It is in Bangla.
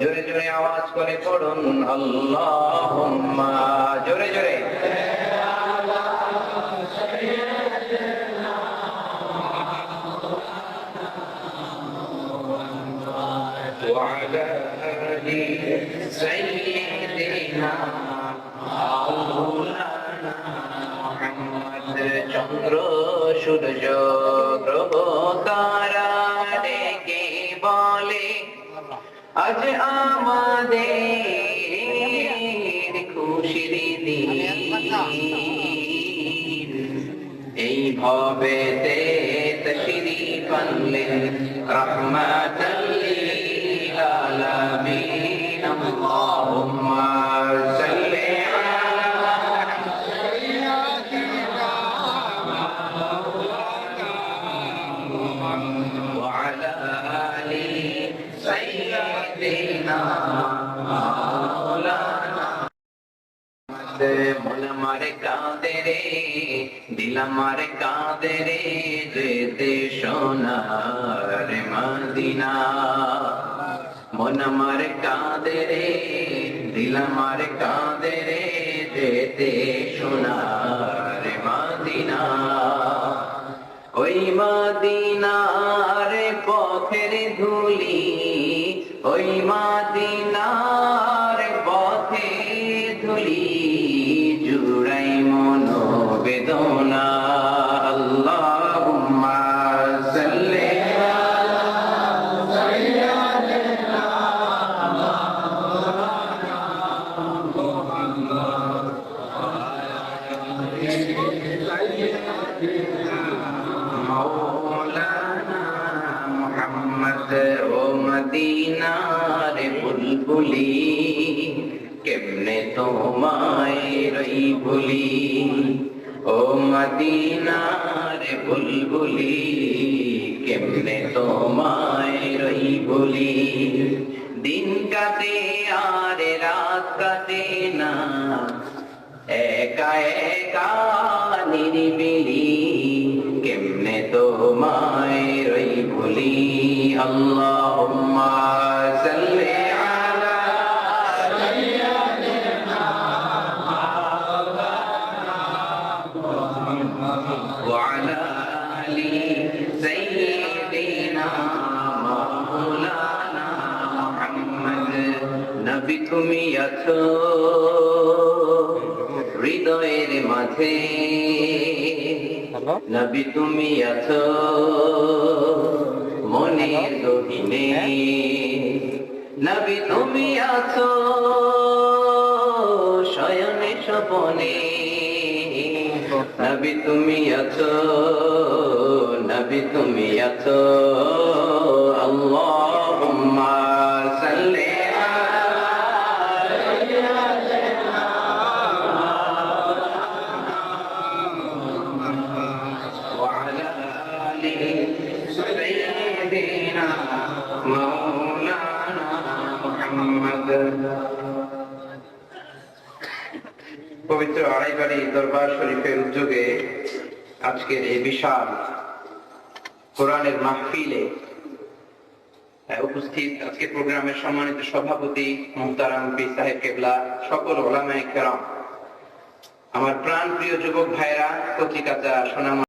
জোরে জোরে আওয়াজ করে পড়ুন আল্লাহুম্মা জোরে জোরে وعلى آل سيدنا مولانا محمد চন্দ্র সূর্য গ্রহ তারা বলে, আজ আমাদের খুশির দিন। এই ভবেতে তশরি পানলেন রহমাতাল্লিল আলামিন। আল্লাহুম্মা মন কাঁদে রে, দিল মারে কাঁদে রে, যেতে সোনার মদিনা। মন মারে কাঁদে রে, দিল মারে কাঁদে রে, যেতে সোনার মদিনা। ওই মদিনার পথের ধুলি, ওই মদিনার মৌলানা মোহাম্মদ ও মদিনার বুলবুলি কেমনে তোমায় রই ভুলি ও মদিনার বুলবুলি, কেমনে তোমায় রই ভুলি দিন কাটে আর রাত কাটে না, একা একা নিরিবিলি, কেমনে তোমায় রই ভুলি আল্লাহুম্মা নবী তুমি আছো হৃদয়ের মাঝে নবী তুমি আছো মনের গহিনে নবী তুমি আছো শয়নে স্বপনে নবী তুমি আছো নবী তুমি এত পবিত্র আড়াইবাড়ি দরবার শরীফের উদ্যোগে আজকের এই বিশাল কোরআনের মাহফিলে উপস্থিত আজকে প্রোগ্রামের সম্মানিত সভাপতি মুহতারাম সাহেব কেবলা, সকল ওলামায় কেরাম। আমার প্রাণ প্রিয় যুবক ভাইরা কচিকাচা সোনামা